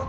நம்ம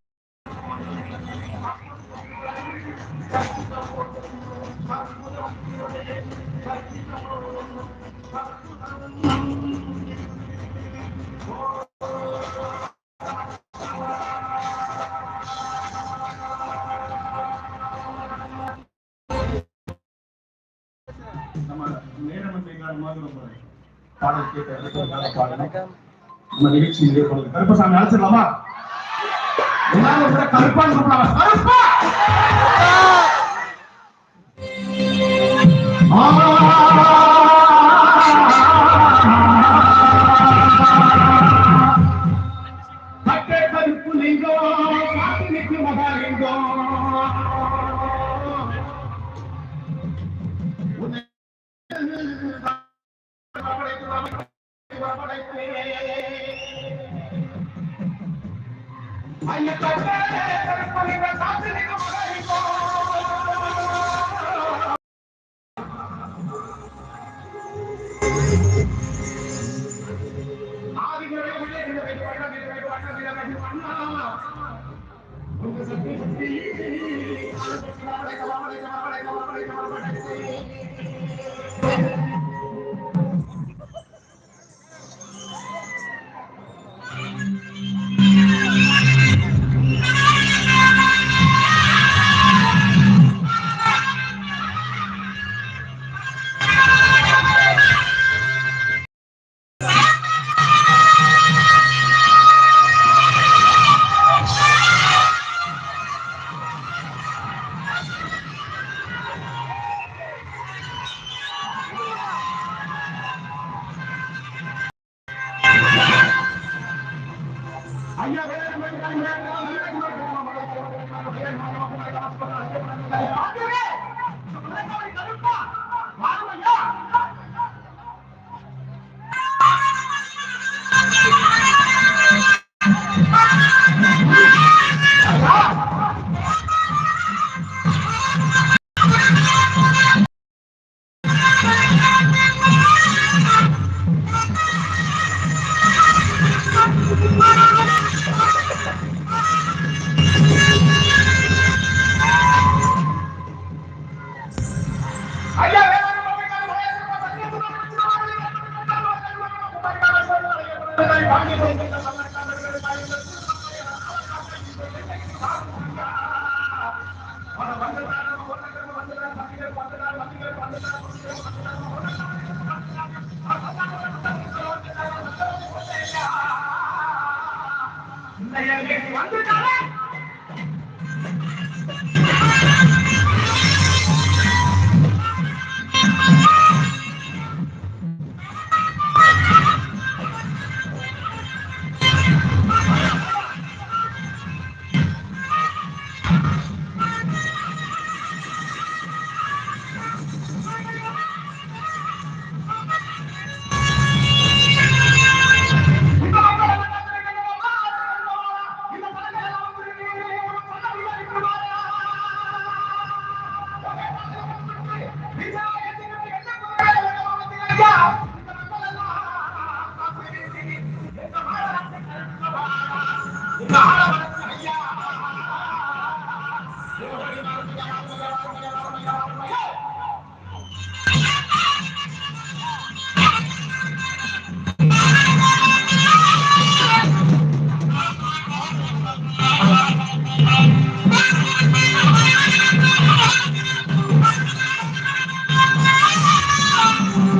நம்ம நிகழ்ச்சி நிறைவு பண்ணுது கருப்பசாமி அழைச்சிடலாமா எல்லாரும் கருப்பான்னு கூப்பிடலாமா கருப்பா ஐயா கட்டை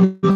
you.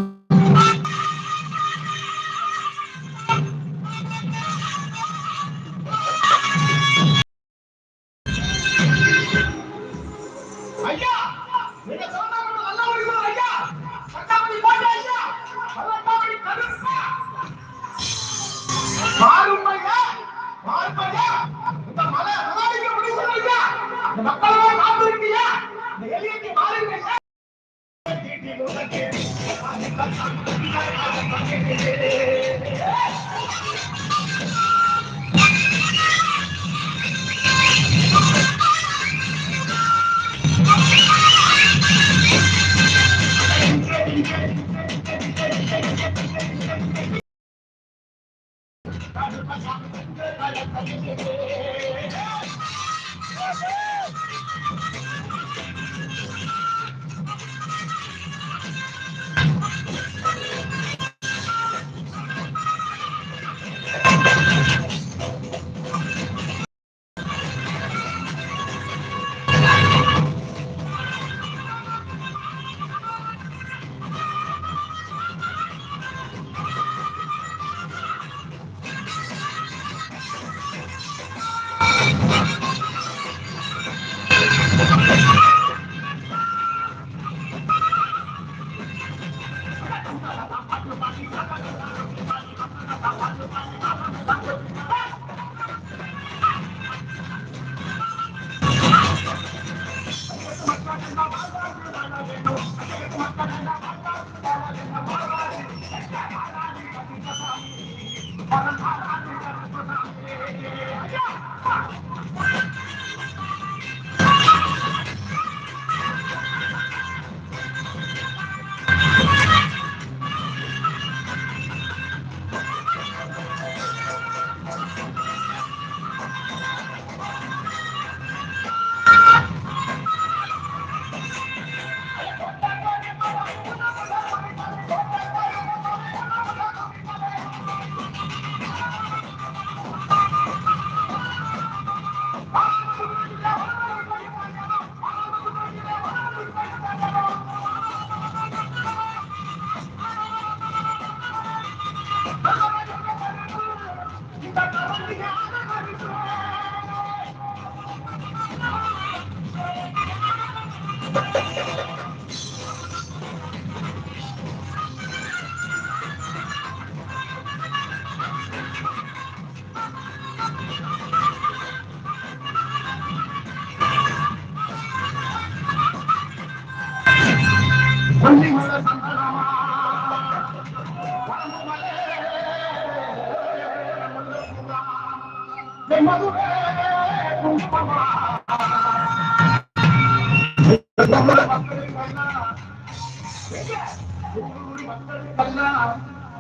Thank you.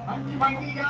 மங்கி மங்கியா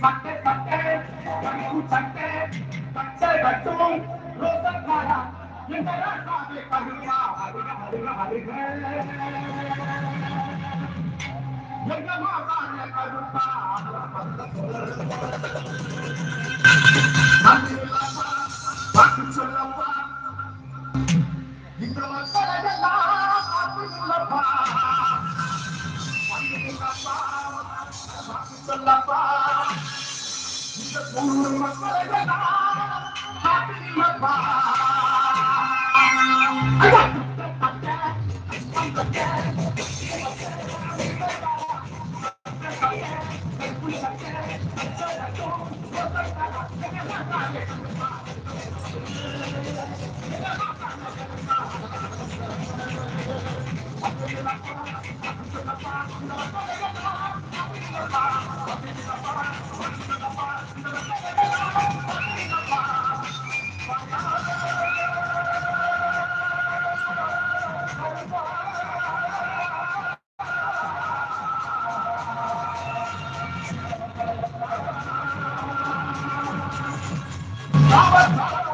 सकते सकते बंधु सकते बच्चे बच्चों रोजा खाया ये मेरा साथे करूँगा हरे हरे हरे ये माता ने करूँगा I got Yeah.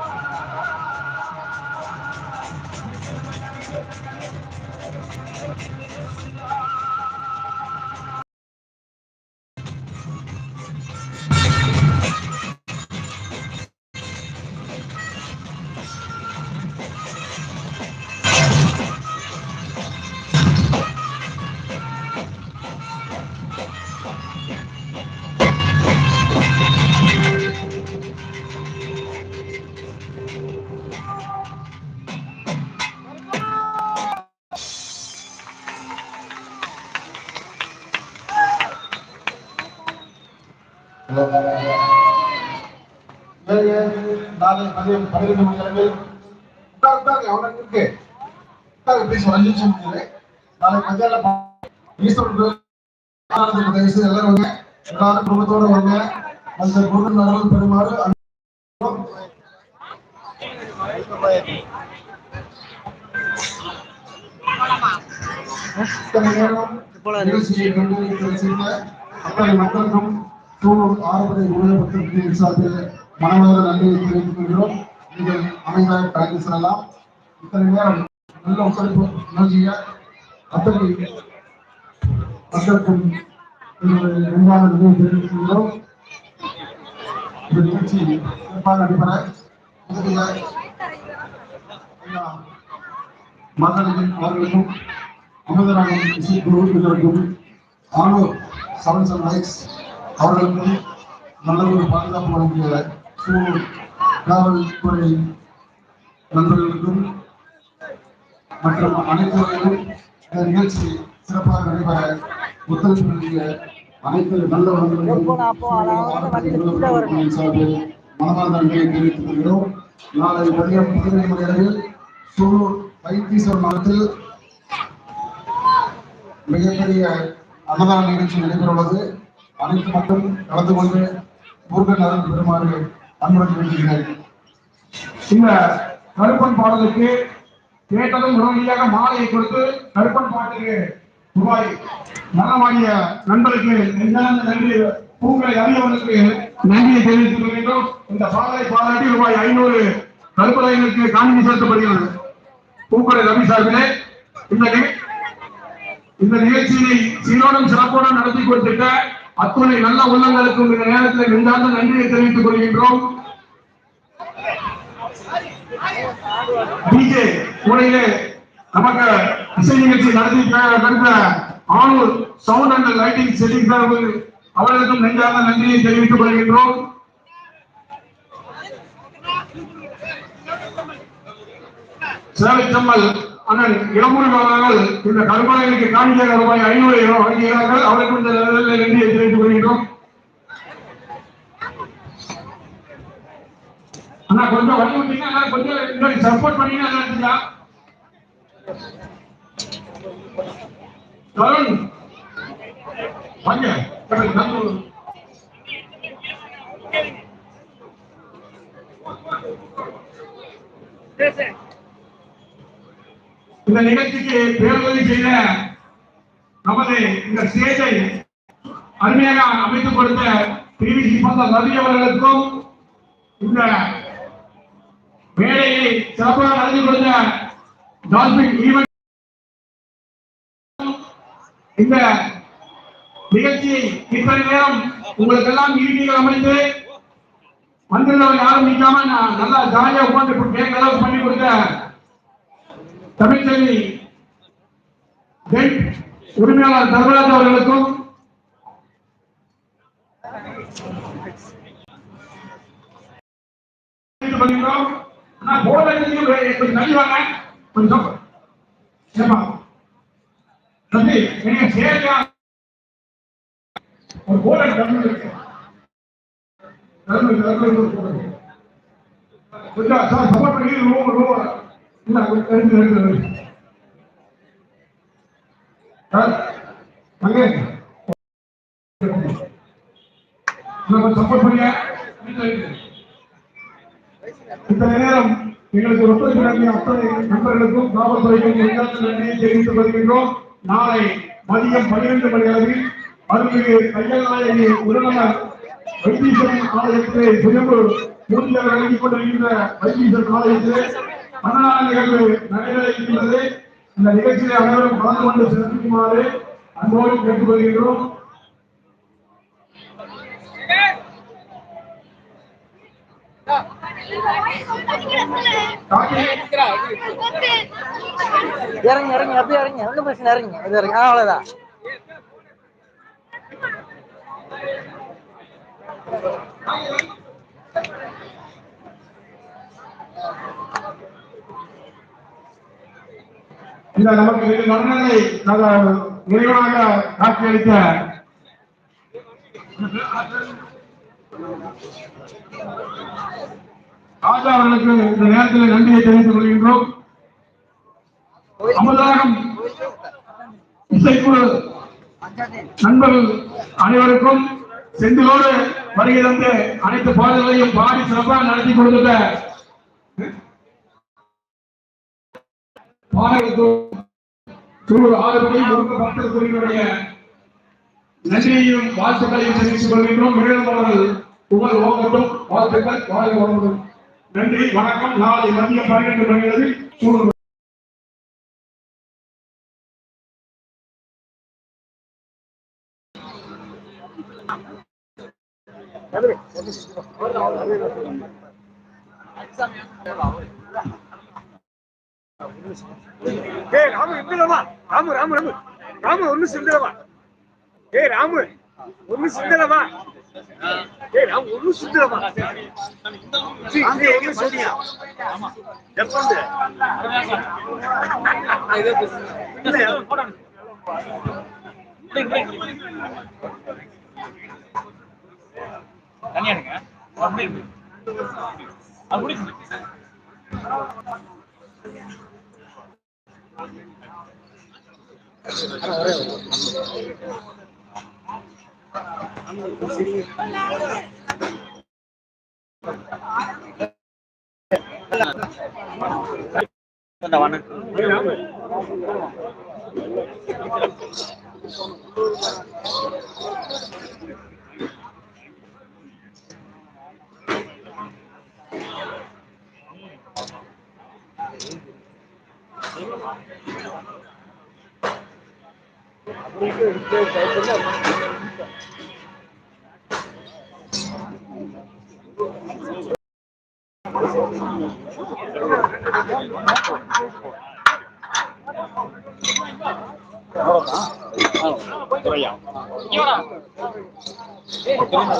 நாளை மதியம் பன்னிரண்டு மணி அளவில் உட்கார் உட்காருங்க அவ்வளவு இருக்கு உட்காருங்க ப்ளீஸ் ஒரு அஞ்சு நிமிஷம் முடியுது நாளை மத்தியானம் ஈஸ்வரன் எல்லாரும் குடும்பத்தோட வாங்க. அந்த முருகன் நலன் பெறுமாறு மக்களுக்கும் சூழல் ஆறுபடை உணவகத்திற்கு சார்பில் மனமார்ந்த நன்றியை தெரிவித்துக் கொள்கிறோம். நீங்கள் அமைதியாக கலந்து செல்லலாம். இத்தனை நேரம் நல்ல ஒத்துழைப்பு நல்கிய அத்தனை மக்களுக்கும் எங்களுடைய நன்றியை தெரிவித்துக் கொள்கிறோம். இந்த நிகழ்ச்சி சிறப்பாக நடைபெற உதவிய ஐயா அவர்களுக்கும் அமுதராகம் இசைக்குழுவினருக்கும் ஆனூர் செவன் செவன் லைக்ஸ் அவர்களுக்கும் நல்ல ஒரு பாதுகாப்பு வழங்கிய காவல்துறை நண்பர்களுக்கும் மற்றும் அனைவரும் இந்த நிகழ்ச்சி சிறப்பாக நடைபெற ஒத்துழைப்பு நல்கிய அனைத்து நல்ல சார்பில் மனமார்ந்த நன்றியை தெரிவித்துக் கொள்கிறோம். நாளை மதியம் பதினொரு மணி அளவில் சூலூர் வைத்தீஸ்வரர் மடத்தில் மிகப்பெரிய அன்னதான நிகழ்ச்சி நடைபெறவுள்ளது. அனைத்து மக்களும் கலந்து கொண்டு முருகன் அருள் பெறுமாறு அன்புடன் வேண்டுகிறேன் இந்த கருப்பன் பாடலுக்கு கேட்டதும் உடனடியாக மாலையை கொடுத்து கருப்பன் பாட்டுக்கு ரூபாய் நலமாகிய நண்பருக்கு நன்றி பூங்களை அறியவனுக்கு நன்றியை தெரிவித்துக் கொள்கின்றோம். இந்த பாடலை பாராட்டி ரூபாய் ஐநூறு கருப்பலைகளுக்கு காணிக்கை செலுத்தப்படுகிறது. பூக்கடை ரவி சார்பிலே. இந்த இந்த நிகழ்ச்சியை சீரோடும் சிறப்போடும் நடத்தி கொடுத்திட்ட அத்துணை நல்ல உள்ளங்களுக்கும் இந்த நேரத்தில் நெஞ்சார்ந்த நன்றியை தெரிவித்துக் கொள்கின்றோம். டிஜே முறையிலே நமக்கு இசை நிகழ்ச்சி நடத்தி நடந்த Anur sound and lighting setting சார்பில் அவர்களுக்கும் நெஞ்சார்ந்த நன்றியை தெரிவித்துக் கொள்கின்றோம். சேவை ஆனால் அண்ணன் இந்த கருமலைகளுக்கு காணிக்கையாக ரூபாய் ஐநூறு வழங்குகிறார்கள் அவருக்கு இந்த நேரத்தில் நன்றியை தெரிவித்துக் வருகிறோம் ஆனா கொஞ்சம் வழி கொஞ்சம் சப்போர்ட் பண்ணீங்கன்னா தருண் வாங்க. எனக்கு நல்ல இந்த நிகழ்ச்சிக்கு பேருதவி செய்த நமது இந்த ஸ்டேஜை அருமையாக அமைத்து கொடுத்த பிவி பந்த ரவி அவர்களுக்கும் இந்த மேடையை சிறப்பாக நடந்து கொடுத்த டால்பின் ஈவன் இந்த நிகழ்ச்சியை இத்தனை நேரம் உங்களுக்கெல்லாம் இறுதிகள் அமைத்து வந்திருந்தவங்க யாரும் நிற்காம நான் நல்லா ஜாலியா உட்காந்து கேட்க அளவுக்கு பண்ணி கொடுத்த தமிழ்ச்செல்வி உரிமையாளர் தர்மராஜ் அவர்களுக்கும் கொஞ்சம் கொஞ்சம். ஏமா தம்பி நீங்க ஒரு கொஞ்சம் சப்போர்ட் பண்ணி ரூம் ரூம் சப்போர்ட் பண்ணுங்க இத்தனை நேரம் எங்களுக்கு ஒத்துழைப்பு நல்கிய அத்தனை நண்பர்களுக்கும் காவல்துறைக்கும் நன்றியை தெரிவித்துக் கொள்கின்றோம் நாளை மதியம் பன்னிரண்டு மணி அளவில் அருள்மிகு கையநாயகி உடனமர் வைத்தீஸ்வரன் ஆலயத்திலே சுயம்பு மூர்த்தியாக வழங்கிக் கொண்டிருக்கின்ற வைத்தீஸ்வரன் ஆலயத்திலே மன்னனான நிகழ்வு நடைபெற இருக்கின்றது. இந்த நிகழ்ச்சியை அனைவரும் கலந்து கொண்டு சிறப்பிக்குமாறு அன்போடு கேட்டுக்கொள்கின்றோம். இறங்க இறங்க இறங்கி அப்படியே இறங்கி. ஒன்றும் பிரச்சனை இறங்க. இது இறங்கி. ஆ, அவ்வளவுதான். இந்த நமக்கு இது நன்மையை நாங்கள் நிறைவாக காட்சியளித்த ராஜா அவர்களுக்கு இந்த நேரத்தில் நன்றியை தெரிவித்துக் கொள்கின்றோம். அமுதாகம் இசைக்குழு நண்பர்கள் அனைவருக்கும் செந்திலோடு வருகை தந்து அனைத்து பாடல்களையும் பாடி சிறப்பாக நடத்தி கொடுத்துட்ட பாடல் குரு ஆறுபடி முருக பக்தர் குருவினுடைய நன்றியையும் வாழ்த்துக்களையும் தெரிவித்துக் கொள்கின்றோம். மேலும் அவர்கள் புகழ் ஓங்கட்டும் வாழ்த்துக்கள் வாழ்க வளமுடன். நன்றி வணக்கம். நாளை மதியம் பன்னிரண்டு மணி அளவில் சூழல் ஏய் ராமு எங்கடவா ராமு ராமு ராமு. ராமு ஒண்ணு சிந்தலவா? ஏய் ராமு ஒண்ணு சிந்தலவா? ஏய் ராமு ஒண்ணு சிந்தலவா? இது வணக்கம் எங்க சொன்னியா எப்பந்து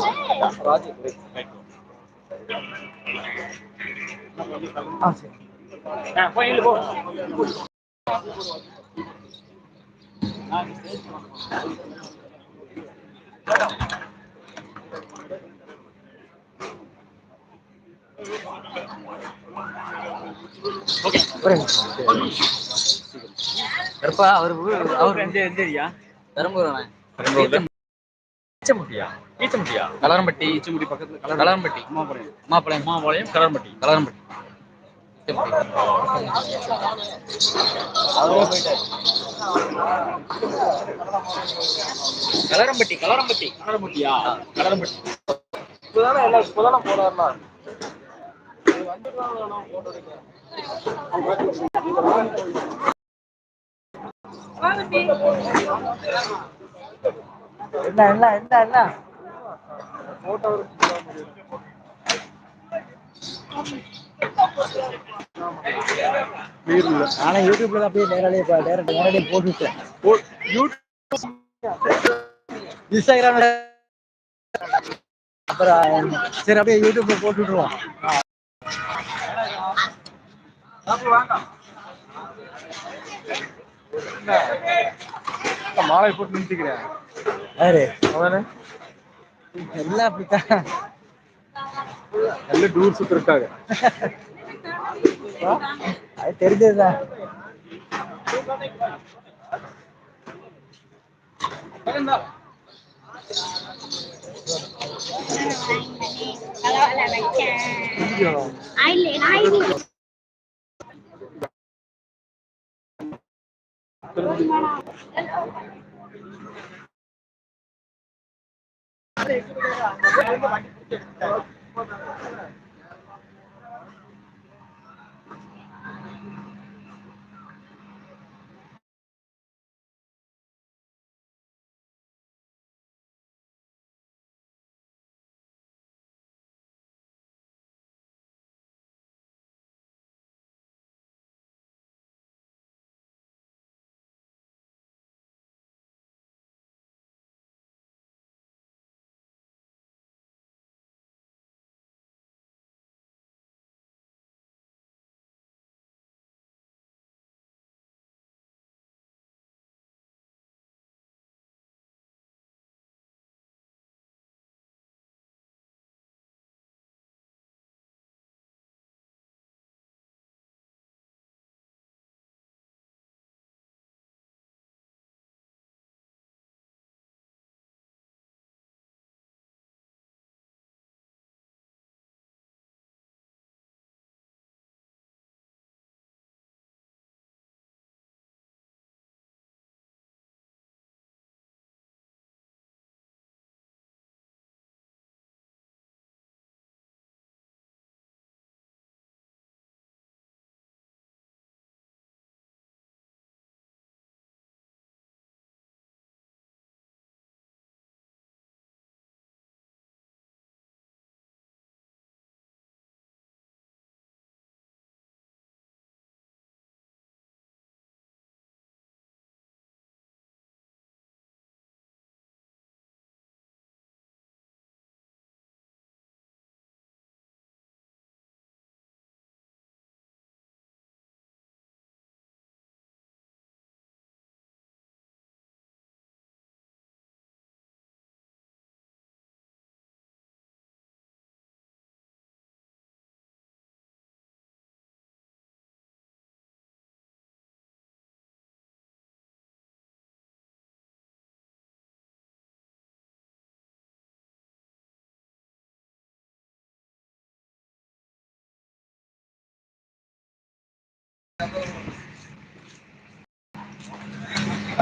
கருப்பா அவர் அவர் எந்தரியா பெரம்பூர் ஈச்சமுட்டியா ஈச்சமுட்டியா கலரம்பட்டி. ஈச்சமுட்டி பக்கத்துல. கலரம்பட்டி. மாப்பிளையம் மாப்பிளையம் மாப்பாளையம் கலரம்பட்டி. போயிட்டாரு. கலரம்பட்டி கலரம்பட்டி. கலரம்பட்டியா? கலரம்பட்டி. இப்பதானே எல்லாம் இப்பதானே போனார்னா என்ன என்ன என்ன என்ன ஆனா யூடியூப்ல அப்படியே நேரடியாக இப்போ டேரக்ட் நேரடியாக போட்டுட்டேன் இன்ஸ்டாகிராம்ல அப்புறம் சரி அப்படியே யூடியூப்ல போட்டு விட்டுருவோம் மாலை போட்டு நிறுத்திக்கிறேன். யாரு? அவனே? எல்லாம் அப்படித்தான். நல்ல டூர் சுத்திருக்காங்க அது தெரிஞ்சதுதான் Kalau Thank you.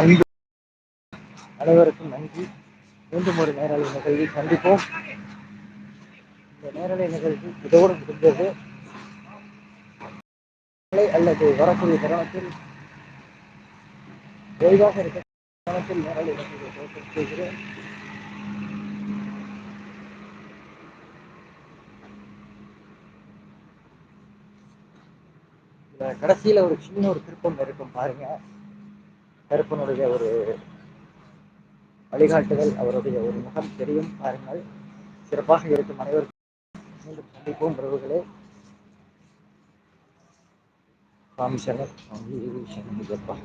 அன்பு அனைவருக்கும் நன்றி. மீண்டும் ஒரு நேரலை நிகழ்வில் சந்திப்போம். இந்த நேரலை நிகழ்வு இதோடு முடிந்தது. நாளை அல்லது வரக்கூடிய தருணத்தில் ஓய்வாக இருக்க தருணத்தில் நேரலை நிகழ்ச்சியை செய்கிறேன் கடைசியில் ஒரு சின்ன ஒரு திருப்பம் இருக்கும் பாருங்க. கருப்பனுடைய ஒரு வழிகாட்டுதல் அவருடைய ஒரு முகம் தெரியும் பாருங்கள். சிறப்பாக இருக்கும் அனைவருக்கும் மீண்டும் சந்திப்போம் உறவுகளே சுவாமி சரணம் சுவாமி சரணம்